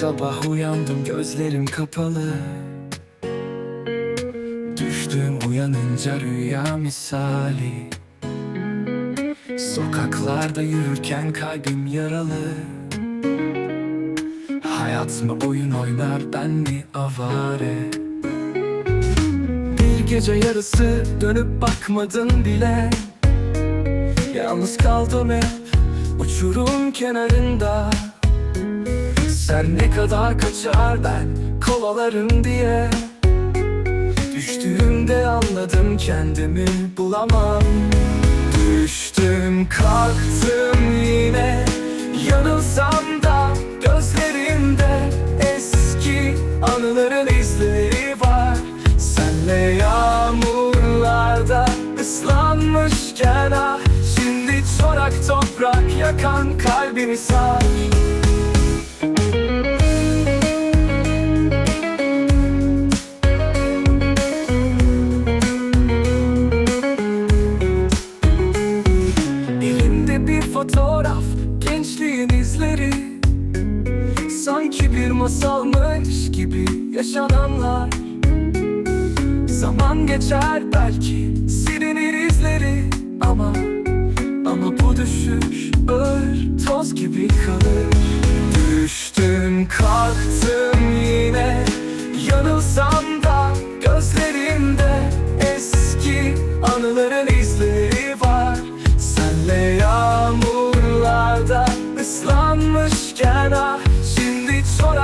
sabah uyandım gözlerim kapalı. Düştüm uyanınca rüya misali. Sokaklarda yürürken kalbim yaralı. Hayat mı oyun oynar ben mi avare? Bir gece yarısı dönüp bakmadın bile. Yalnız kaldım hep uçurum kenarında Sen ne kadar kaçar ben kovalarım diye. Düştüğümde anladım kendimi bulamam. Düştüm kalktım yine. Yanılsam da gözlerimde Eski anıların izleri var. Senle yağmurlarda ıslanmışken ah Şimdi çorak toprak yakan kalbimi sar izleri Sanki bir masalmış gibi yaşananlar. Zaman geçer belki silinir izleri Ama, ama bu düşüş ağır toz gibi kalır. Düştüm kalktım yine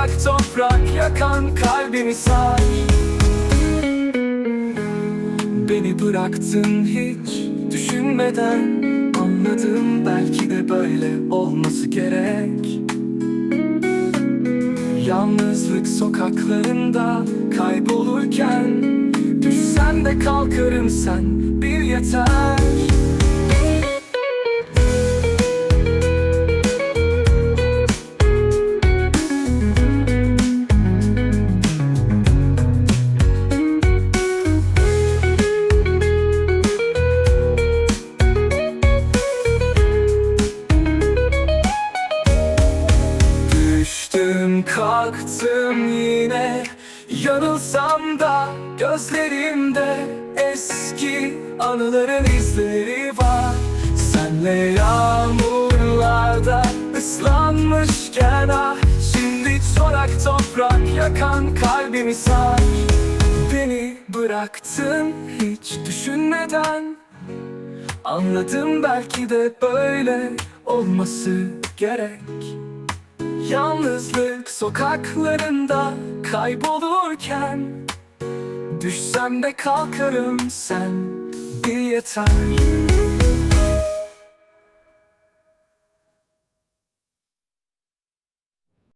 Çorak toprak yakan kalbimi sar Beni bıraktın hiç düşünmeden Anladım belki de böyle olması gerek. Yalnızlık sokaklarında kaybolurken Düşsem de kalkarım sen bir yeter Düştüm kalktım yine. Yanılsam da gözlerimde Eski anıların izleri var. Senle yağmurlarda ıslanmışken ah Şimdi çorak toprak yakan kalbimi sar. Beni bıraktın hiç düşünmeden. Anladım belki de böyle olması gerek Yalnızlık sokaklarında kaybolurken Düşsem de kalkarım sen bir yeter